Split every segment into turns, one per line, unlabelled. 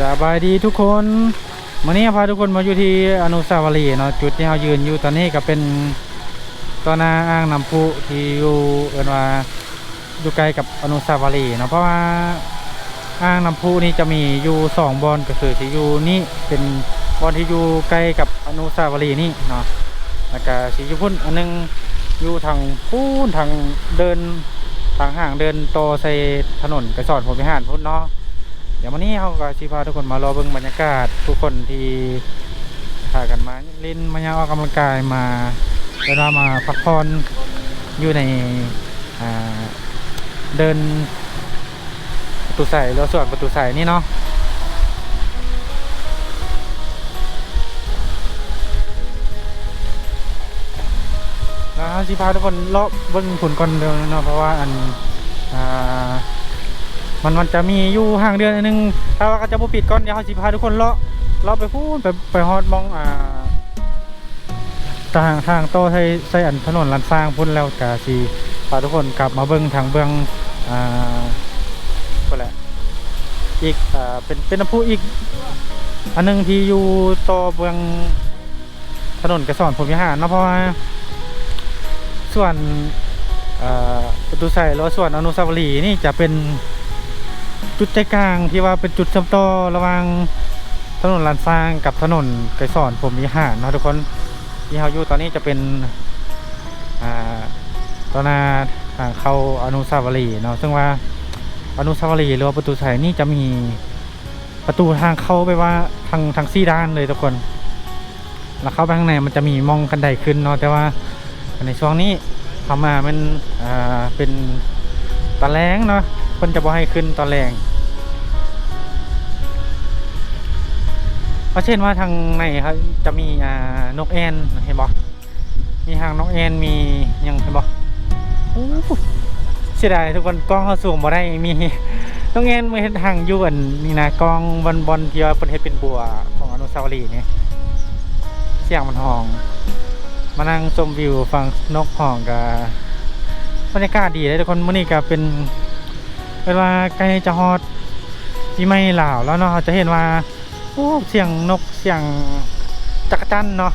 สบายดีทุกคนวันนี้พาทุกคนมาอยู่ที่อนุสาวรีย์เนาะจุดที่เรายืนอยู่ตอนนี้ก็เป็นตอนหนาอ่างน้ำพุที่อยู่เอินว่าอยู่ใกลกับอนุสาวรีย์เนาะเพราะว่าอ่างน้ำพุนี่จะมีอยู่สองบอนก็คือที่อยู่นี่เป็นบอนที่อยู่ใกล้กับอนุสาวรีย์นี่เนาะแล้วก็สีอยู่พุ่นอันหนึงอยู่ทางพูนทางเดินทางห่างเดินโตอใส่ถนนกระสอนผมไปห่านพุ่นเนาะ เดี๋ยววันนี้เขาก็สิพาทุกคนมารอเบิ่งบรรยากาศทุกคนที่พากันมาเล่นมายังออกกำลังกายมาเวลามาพักผ่อนอยู่ในเดินประตูใส่หรือส่วนประตูใส่นี่เนาะแล้วสิพาทุกคนเลาะเบิ่งผุนก่อนเดียวเนาะเพราะว่าอันอ่า มันมันจะมีอยู่ห่างเดือนอันหนึงถ้าว่าจะบ่ปิดก่อนเดี๋ยวเขาสิพาทุกคนเลาะเลาะไปพูนไปไปฮอดมองอ่าทางทางโตใช้ใช้อันถนนลันสร้างพุ่นแล้วกะสิพาทุกคนกลับมาเบิ่งทางเบื้องอ่าก็แหละอีกอ่าเป็นเป็นน้ำพุอีก อันหนึงที่อยู่ต่อเบื้องถนนกระสอนผมวิหารเนาะเพราะว่าส่วนอ่อประตูใส่แล้วส่วนอนุสาวรีย์นี่จะเป็น จุดใจกลางที่ว่าเป็นจุดเชื่อมต่อระหว่างถนนลานสร้างกับถนนไกรสอนผมมีหารเนะทุกคนที่เฮาอยู่ตอนนี้จะเป็นอ่าตอนนาทางเข้าอนุสาวรีย์เนาะซึ่งว่าอนุสาวรีย์หรือว่าประตูไทยนี่จะมีประตูทางเข้าไปว่าทางทางซี่ด้านเลยทุกคน แล้วเข้าไปข้างในมันจะมีมองกันไดขึ้นเนาะแต่ว่าในช่วงนี้เข้ามามันอ่าเป็น ตะแรงเนาะเพิ่นจะบ่ให้ขึ้นตอนแรงเพราะเช่นว่าทางในครับจะมีอ่านกแอนเห็นบ่มีหางนกแอนมียังเห็นบ่โอ้เสียดายทุกคนกล้องเขาสูงบ่ได้มีนกแอนมาเฮ็ดหางยู่นนี่นะกล้องบอลบอลที่ว่าเพิ่นเฮ็ดเป็นบัวของอนุสาวรีย์นี่เสียงมันห้อง มานั่งชมวิวฟังนกห้องกับ บรรยากาศดีเลยทุกคนมื้อนี้ก็เป็นเวลาใกล้จะฮอดปีใหม่ลาวแล้วเนาะจะเห็นว่าโอ้เสียงนกเสียงจักรจันเนาะ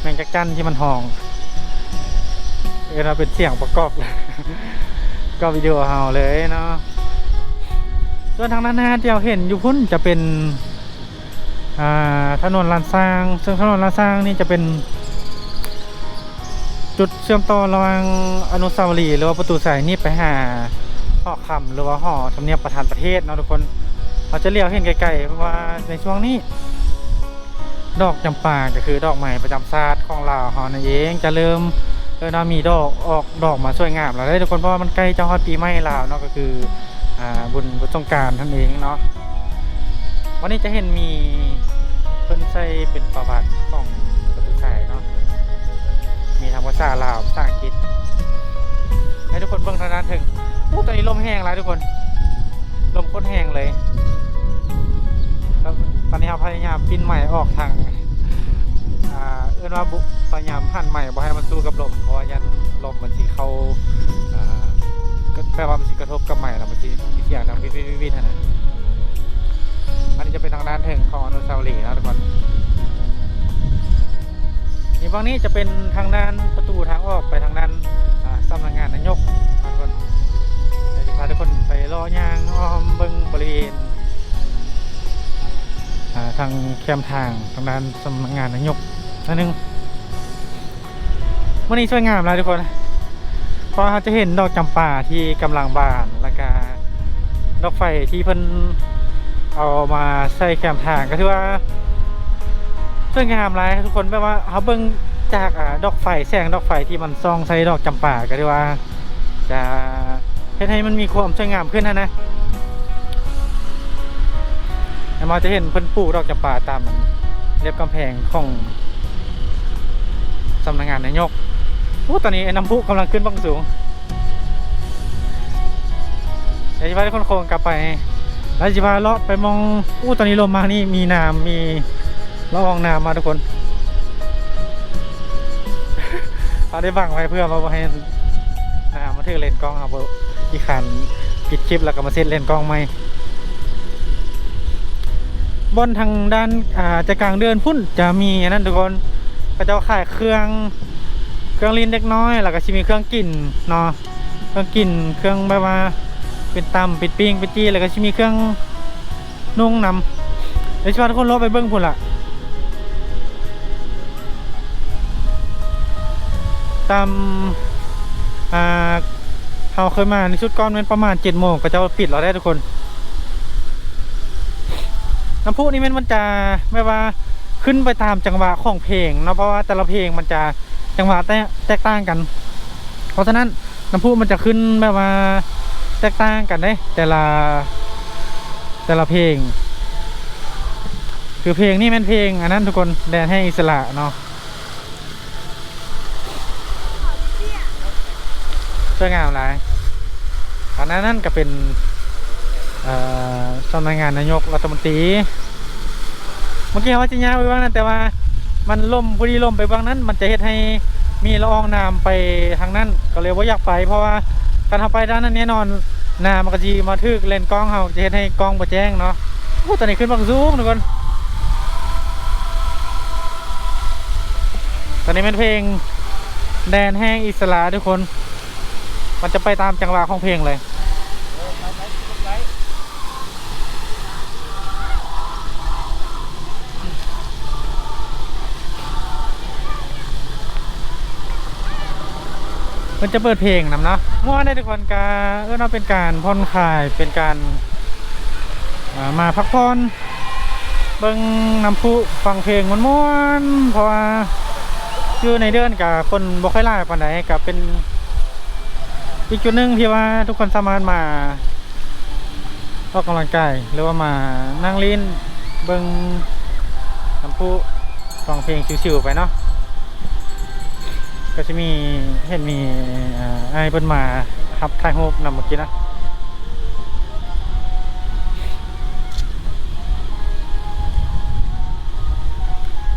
แมงจักรจันที่มันห้องเออเราเป็นเสียงประกอบก็วิดีโอเฮาเลยเนาะส่วนทางด้านหน้าที่เราเห็นอยู่พุ่นจะเป็นอ่าถนนลานสร้าง ซึ่งถนนลานสร้างนี่จะเป็น จุดเชื่อมต่อระหว่างอนุสาวรีย์หรือว่าประตูสายนี่ไปหาหอคำหรือว่าหอทำเนียบประธานประเทศเนาะทุกคนเราจะเรียกเห็นไกลๆเพราะว่าในช่วงนี้ ดอกจำปาก็คือดอกใหม่ประจำชาติของลาวเฮานั่นเองจะเริ่มเริ่มมีดอกออกดอกมาสวยงามแล้วได้ทุกคนเพราะว่ามันใกล้จะฮอดปีใหม่ลาวเนาะก็คืออบุญบุญสงการท่านเองเนาะวันนี้จะเห็นมีเพิ่นใส่เป็นประวัติของ ภาษาลาวภาษาอังกฤษให้ทุกคนเบิ่งทางด้านถึงอู้ตอนนี้ลมแห้งแล้วทุกคนลมคตรแห้งเลยแล้วตอนนี้เราพยายามปินใหม่ออกทางเอื้อนว่าบุพยายามหันใหม่บ่ให้มันสู้กับลมเพราะยันลมมันสิเข้าอ่าก็แปลว่ามันสิกระทบกับใหม่แล้วมันสิมีเสียงดังวิดวิดวิดวิดนะอันนี้จะเป็นทางด้านถึงของอนุสาวรีย์นะทุกคน นี่บางนี้จะเป็นทางด้านประตูทางออกไปทางด้านสำนักงานนายกทุกคนเดี๋ยวจะพาทุกคนไปรอยางอ้อมเบิ้งบริเวณทางแคมทางทางด้านสำนักงานนายกนั่นนึงวันนี้สวยงามแล้วทุกคนเพราะเราจะเห็นดอกจำปาที่กำลังบานแล้วก็ดอกไฟที่เพิ่นเอามาใส่แคมทางก็ถือว่า สวยงามหลายทุกคนแบบว่าเขาเบิ่งจากอ่าดอกไฟแสงดอกไฟที่มันส่องใส่ดอกจำปาก็ได้ว่า จะเฮ็ดให้มันมีความสวยงามขึ้นนะนะแล้วมาจะเห็นเพิ่นปลูกดอกจำปาตามมันเรียบกำแพงของสำนักงานนายกโอ้ตอนนี้ไอ้น้ำพุกำลังขึ้นบังสูงเดี๋ยวจะพาทุกคนโค้งกลับไปแล้วจะพาเลาะไปมองอู้ตอนนี้ลมมานี่มีน้ำมี ละอองน้ำมาทุกคน เอาได้บังไว้เพื่อมาให้น้ำมาถือเลนกล้องครับอีกขันปิดคลิปแล้วก็มาเซตเลนกล้องใหม่บนทางด้านอ่าจะกลางเดือนพุ่นจะมีนนั้นทุกคนก็จะขายเครื่องเครื่องลิ้นเล็กน้อย แล้วก็จะมีเครื่องกลิ่นเนาะเครื่องกลิ่นเครื่องแบบว่าเป็นตำปิดปิ้งปิดจี้แล้วก็จะมีเครื่องนุ่งนำเดี๋ยวจะพาทุกคนรอไปเบิ้องพุ่นละ ตามอ่าเราเคยมาในชุดก้อนเป็นประมาณเจ็ดโมงก็จะปิดเราได้ทุกคนน้ำพุนี่มันมันจะไม่ว่าขึ้นไปตามจังหวะของเพลงเนาะเพราะว่าแต่ละเพลงมันจะจังหวะแตกตกต่างกัน เพราะฉะนั้นน้ำพุมันจะขึ้นแบบว่าแตกต่างกันได้แต่ละแต่ละเพลง คือเพลงนี่มันเพลงอันนั้นทุกคนแดนให้อิสระเนาะ วยงามหลายอันนั้นนั่นก็เป็นสำนักงานนายกรัฐมนตรี เมื่อกี้ว่าจะย้ายไปบ้างนั้นแต่ว่ามันล่มพอดีล่มไปบ้างนั้น มันจะเฮ็ดให้มีละอองน้ำไปทางนั้น ก็เลยว่าอยากไป เพราะว่าการทำไปด้านนั้นแน่นอนน้ำมันก็จีมาทึกเลนกล้องเขาจะเฮ็ดให้กล้องบ่แจ้งเนาะโอ้ตอนนี้ขึ้นมาสูงทุกคนตอนนี้เป็นเพลงแดนแห้งอิสระทุกคน มันจะไปตามจังหวะของเพลงเลยมันจะเปิดเพลงนำเนาะม่วนได้ทุกคนกาเออเนาะเป็นการผ่อนคลายเป็นการามาพักผ่อนเบิ่งน้ำพุฟังเพลงม่วนๆเพราะว่าอยู่ในเดือนกับคนบ่ค่อยหลาปานใดกับเป็น อีกจุดหนึ่งที่ว่าทุกคนสามารถมาออกกำลังกายหรือว่ามานั่งลิ้นเบิ่งน้ำพุฟังเพลงชิวๆไปเนาะก็จะมีเห็นมีไอ้เปิ้นมาขับถ่ายรูปนำเมื่อกี้นะ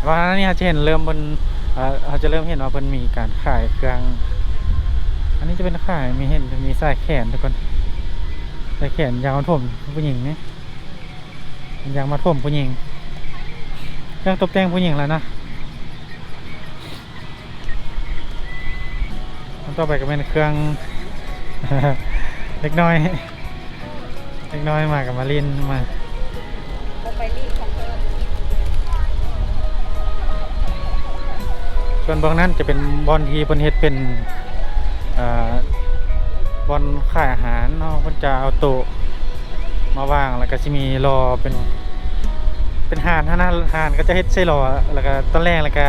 ว่านี่เราจะเห็นเริ่มบนอ่าเราจะเริ่มเห็นว่าเพิ่นมีการขายเครื่อง อันนี้จะเป็นขายมีเห็นมีสายแขนทุกคนสายแขนยางมัดผมผู้หญิงนี่ยางมัดผมผู้หญิงเครื่องตกแต่งผู้หญิงแล้วนะต่อไปก็เป็นเครื่องเล็กน้อยเล็กน้อยมากับมาลินมาส่วนบื้องนั้นจะเป็นบอลทีเพิ่นเฮ็ดเป็น บอลขายอาหารเนาะเพิ่นจะเอาโต๊ะมาวางแล้วก็สิมีรอเป็น เป็นหานท่านะหานก็จะเฮ็ดใส่รอแล้วก็ตอนแรกแล้วก็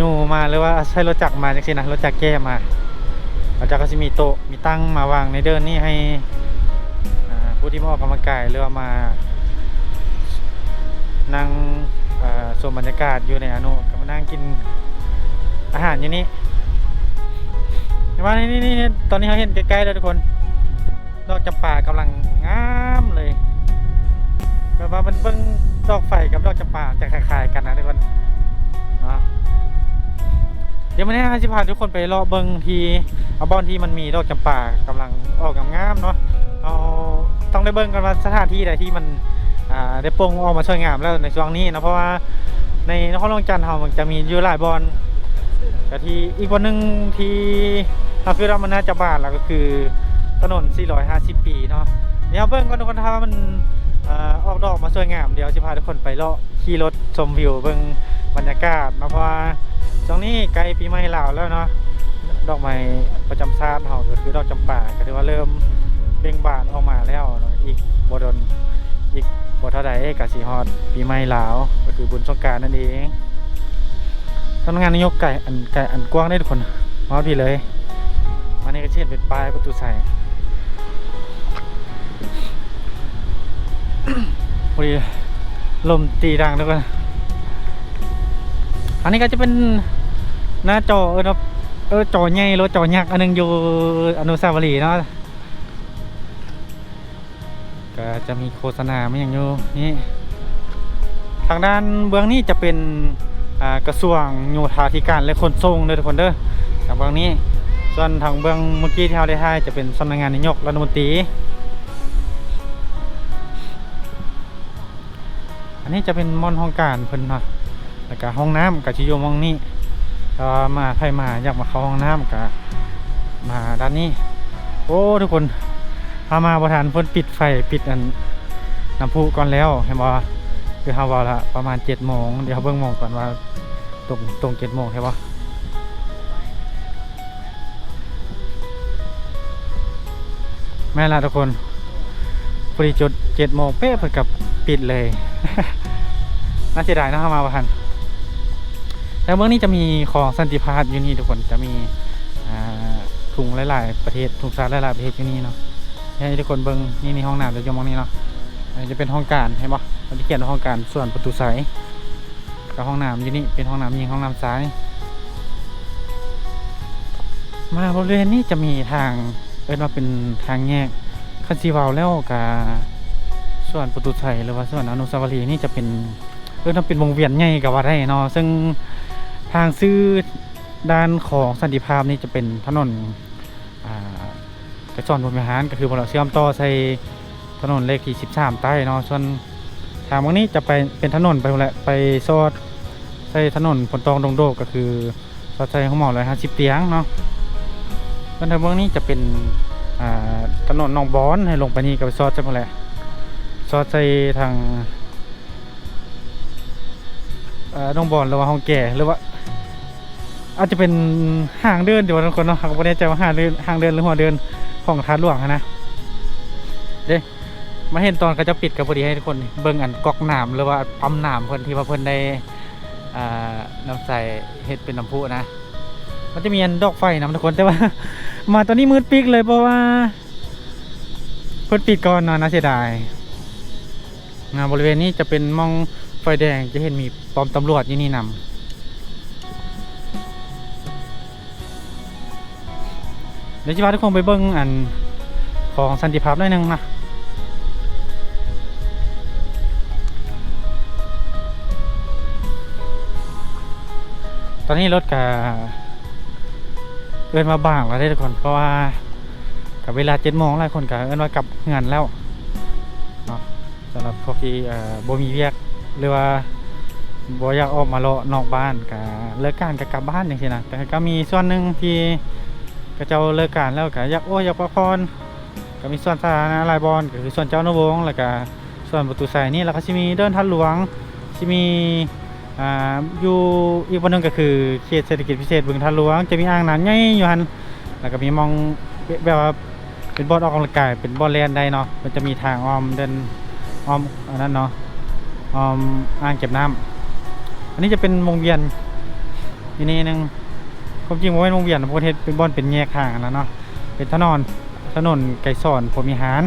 ยูมาหรือว่าใช้รถจักรมาจังซี่นะรถจักรแก้มาแล้วจากก็สิมีโต๊ะมีตั้งมาวางในเดินนี่ให้ผู้ที่มาออกกำลังกายหรือว่ามา นั่งอ่าชมบรรยากาศอยู่ในอนุก็มานั่งกินอาหารอยู่นี่ ห็นว่านี่นี่นี่ตอนนี้เขาเห็นใกล้ๆแล้วทุกคนดอกจำปากำลังงามเลยแบบว่ามันเบิ่งดอกไฟกับดอกจำปาจะคล้ายๆกันนะทุกคนเดี๋ยววันนี้ให้สิพาทุกคนไปเลาะเบิ่งทีเอาบอนที่มันมีดอกจำปากำลังออกงามๆเนาะเอาต้องได้เบิ่งกันว่าสถานที่ใดที่มันได้โปร่งออกมาสวยงามแล้วในช่วงนี้นะเพราะว่าในนครหลวงจันทร์เรามันจะมีอยู่หลายบอลแต่ที่อีกบอลหนึ่งที่ เราคือเรามันน่าจะบานแล้วก็คือถนน 450 ปีเนาะเดี๋ยวเบิ้งก่อนทุกคนถ้ามันออกดอกมาสวยงามเดี๋ยวจะพาทุกคนไปเลาะขี่รถชมวิวเบิ้งบรรยากาศนาะเพราะว่าช่วงนี้ใกล้ปีใหม่ลาวแล้วเนาะดอกไม้ประจำชาติเราก็คือดอกจำปาก็ถือว่าเริ่มเบ่งบานออกมาแล้วอีกบดนอีกบ่เท่าใดกะสีฮอดปีใหม่ลาวก็คือบุญสงการนั่นเองสำนักงานนายกไก่อันไก่อันกว้างได้ทุกคนมาดีเลย นี่ก็เช่นเป็นป้ายประตูใส่พอดีลมตีดังทุกคนอันนี้ก็จะเป็นหน้าจอเออเออจอใหญ่รถจอยักษ์อันหนึงอยู่อนุสาวรีย์เนาะก็จะมีโฆษณาไม่อย่างอยู่นี่ทางด้านเบื้องนี้จะเป็นกระทรวงโยธาธิการและขนส่งเด้อทุกคนเด้อทางเบื้องนี้ ส่วนทางเบื้องเมื่อกี้ที่เราได้ให้จะเป็นสำนักงานนายกรัฐมนตรี อันนี้จะเป็นมอนห้องการเพิ่นเนาะแล้วก็ห้องน้ำกับชิโยมองนี่ก็มาไผมาอยากมาเข้าห้องน้ำก็มาด้านนี้ โอ้ทุกคนพามาประทานเพิ่นปิดไฟปิดอันน้ำพุก่อนแล้วเห็นบ่คือเฮาว่าละประมาณ7โมงเดี๋ยวเบิ่งโมงก่อนว่าตรงตรง7โมงใช่บ่ ม่ละทุกคนพอดีจุด7โมงเป๊ะเพิ่นกับปิดเลยน่าเสียดายนาะเฮามาบ่ทันแต่เมืองนี้จะมีของสันติภาพอยู่นี่ทุกคนจะมีถุงหลาย ๆ ประเทศถุงสารหลาย ๆ ประเทศที่นี่เนาะให้ทุกคนเบิ่งนี่นี่ห้องน้ำเดี๋ยวจะมองนี่เนาะจะเป็นห้องการเห็นปะมันจะเขียนว่าห้องการส่วนประตูใสกับห้องน้ำอยู่นี่เป็นห้องน้ำยิงห้องน้ำซ้าย มาบริเวณนี้จะมีทาง เอิ้นว่าเป็นทางแยกคันซีวาวแล้วกับส่วนประตูใสหรือว่าส่วนอนุสาวรีย์นี่จะเป็นเอิ้นว่าเป็นวงเวียนใหญ่กับว่าได้เนาะซึ่งทางซื้อด้านของสันติภาพนี่จะเป็นถนนอ่ากระจรพรหมิหารก็คือบนเชื่อมต่อใส่ถนนเลขที่ 13 ใต้เนาะส่วนทางตรงนี้จะไปเป็นถนนไปแหละไปซอดใส่ถนนผลตองดงโดกก็คือซอดใส่ห้องหมอเลยฮะสิบเตียงเนาะ ส่วนทางเบื้องนี้จะเป็นถนนหนองบอนให้ลงไปนี่ก็ไปซอดใช่หมดแหละซอดใส่ทางหนองบอนหรือว่าห้องแก่หรือว่า อาจจะเป็นห้างเดินเดี๋ยวทุกคนเนาะผมไม่แน่ใจว่าห้างเดินห้างเดินหรือหัวเดินของทานหลวงอะนะเด้มาเห็นตอนเขาจะปิดกับพอดีให้ทุกคนเบิ่งอันกอกหน้ำหรือว่าปั๊มหน้ำเพิ่อนที่ว่าเพิ่อนได้น้ำใส่เฮ็ดเป็นน้ำพุนะ มันจะมีอันดอกไฟนะทุกคนแต่ว่า มาตอนนี้มืดปิกเลยเพราะว่าเพิ่นปิดก่อนนะน่าเสียดายนะบริเวณนี้จะเป็นมองไฟแดงจะเห็นมีปอมตำรวจยู่นี่นำเดี๋ยวจะพาทุกคนไปเบิ้งอันของสันติภาพหน่อยนึงนะตอนนี้รถกับ เอินมาบ้างแล้วได้ทุกคนเพราะว่ากับเวลาเจ็ดโมงหลายคนกับเอินว่ากลับงานแล้วเนาะสำหรับพวกที่เอ่อบ่มีเวียกหรือว่าบ่อยากออกมาเลาะนอกบ้านกับเลิกการกับกลับบ้านอย่างนี้นะแต่ก็มีส่วนหนึ่งที่ก็เจ้าเลิกการแล้วก็อยากโอ้อยากพักผ่อนก็มีส่วนสาธารณะลายบอนก็คือส่วนเจ้านวงแล้วก็ส่วนประตูใส่นี่แล้วก็สิมีเดินทันหลวงสิมี อ่าอยู่อีกวันหนึงก็คือเขตเศรษฐกิจพิเศษบึงทันหลวงจะมีอ่างน้ำใหญ่อยู่หันแล้วก็มีมองแบบว่าเป็นบอลออกกำลังกายเป็นบอลแลนได้เนาะมันจะมีทางอ้อมเดินอ้อมอันนั้นเนาะอ้อมอ่างเก็บน้ำอันนี้จะเป็นวงเวียนอีกนี่หนึงความจริงว่าเป็นวงเวียนประเทศเป็นบอนเป็นแยกทางแล้วเนาะเป็นถนนถนนไก่สอนผมมีหาร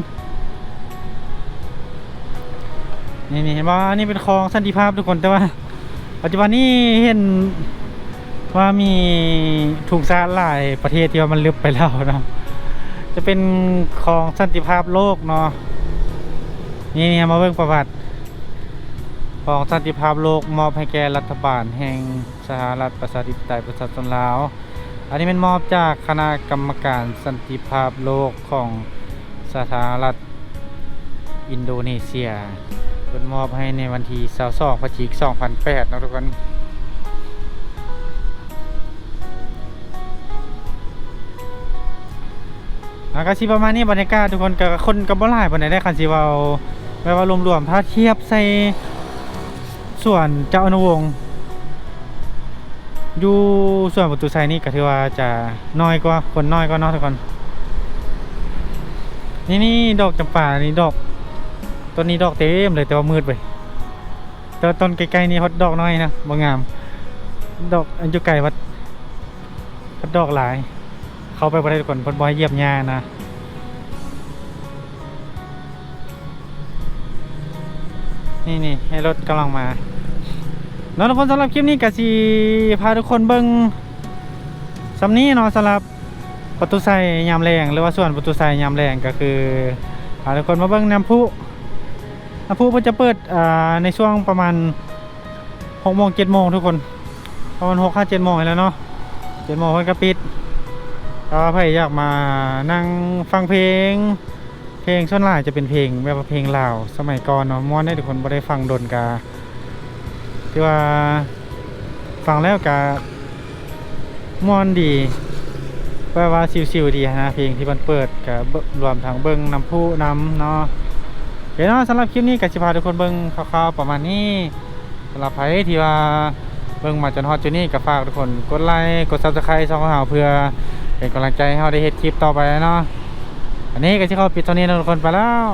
นี่นี่เห็นว่านี่เป็นคลองสันติภาพทุกคนแต่ว่า ปัจจุบันนี้เห็นว่ามีถูกสาหลายประเทศที่ว่ามันลึกไปแล้วเนาะจะเป็นคลองสันติภาพโลกเนาะนี่เนี่ยมาเบิ่งประวัติของสันติภาพโลกมอบให้แก่รัฐบาลแห่งสหรัฐประชาธิปไตยประชาชนลาว อันนี้เป็นมอบจากคณะกรรมการสันติภาพโลกของสหรัฐอินโดนีเซีย เป็นมอบให้ในวันที่22พฤศจิกายน2008นะทุกคนอากาศประมาณนี้บรรยากาศทุกคนกับคนกับบ่หลายปานใดได้คันสิเว้าแปลว่ารวมๆถ้าเทียบใส่ส่วนเจ้าอนุวงศ์อยู่ส่วนประตูไซนี่ก็ถือว่าจะน้อยกว่าคนน้อยกว่าเนาะทุกคนนี่นี่ดอกจำปานี่ดอก ต้นนี้ดอกเต็มเลยแต่ว่ามืดไปแต่ต้นไกลๆนี่ฮอตดอกน้อยนะบ่งงาม ดอกอันอยู่ไกลวัดฮอตดอกหลาย เขาไปบ่ได้ทุกคนพิ่นบ่ให้เยียบหญ้านะนี่นี่ให้รถกำลังมาเนาะทุกคนสำหรับคลิปนี้ก็สิพาทุกคนเบิ่งสำนี้เนาะสำหรับประตูใส่ยามแรงหรือว่าส่วนประตูใส่ยามแรงก็คือพาทุกคนมาเบิ่งน้ำพุ น้ำพุมันจะเปิดในช่วงประมาณ6โมง7โมงทุกคนประมาณ6 5 7โมงแล้วเนาะ7โมงเพิ่นก็ปิดก็ใครอยากมานั่งฟังเพลง เพลงส่วนหลายจะเป็นเพลงแบบเพลงลาวสมัยก่อนเนาะม่วนได้ทุกคนบ่ได้ฟังดนกาที่ว่าฟังแล้วกาม่วนดีแปลว่าชิวๆดีนะเพลงที่มันเปิดก็เบิ่งรวมทั้งเบิ่งน้ำพุน้ำเนาะ เดี๋ยวเนาะสำหรับคลิปนี้ก็สิพาทุกคนเบิ้งคร่าวๆประมาณนี้สำหรับใครที่ว่าเบิ้งมาจนฮอดจุนี่ก็ฝากทุกคนกดไลค์กดซับสไครต์ช่องของเราเพื่อเป็นกำลังใจให้เราได้เฮ็ดคลิปต่อไปเนาะอันนี้ก็จะเขาปิดตอนนี้นะทุกคนไปแล้ว